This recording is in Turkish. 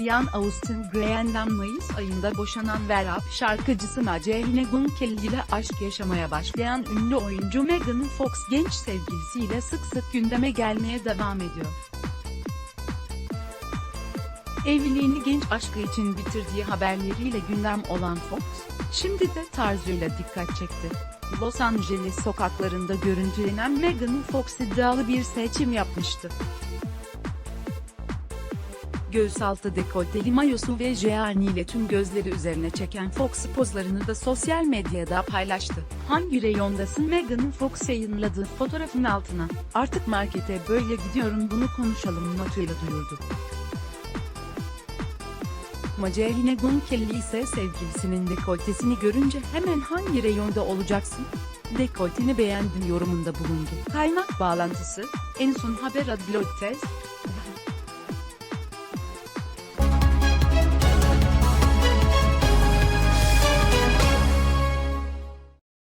Brian Austin Graham Mayıs ayında boşanan ve rap şarkıcısı Majahine Gunkelli ile aşk yaşamaya başlayan ünlü oyuncu Megan Fox genç sevgilisiyle sık sık gündeme gelmeye devam ediyor. Evliliğini genç aşkı için bitirdiği haberleriyle gündem olan Fox, şimdi de tarzıyla dikkat çekti. Los Angeles sokaklarında görüntülenen Megan Fox iddialı bir seçim yapmıştı. Göğüsaltı dekolteli mayosu ve jeani ile tüm gözleri üzerine çeken Fox pozlarını da sosyal medyada paylaştı. Hangi reyondasın Megan Fox yayınladığı fotoğrafın altına, artık markete böyle gidiyorum bunu konuşalım notuyla duyurdu. Majahine Gunkelli ise sevgilisinin dekoltesini görünce hemen hangi reyonda olacaksın? Dekolteni beğendim yorumunda bulundu. Kaynak bağlantısı, en son haber adlı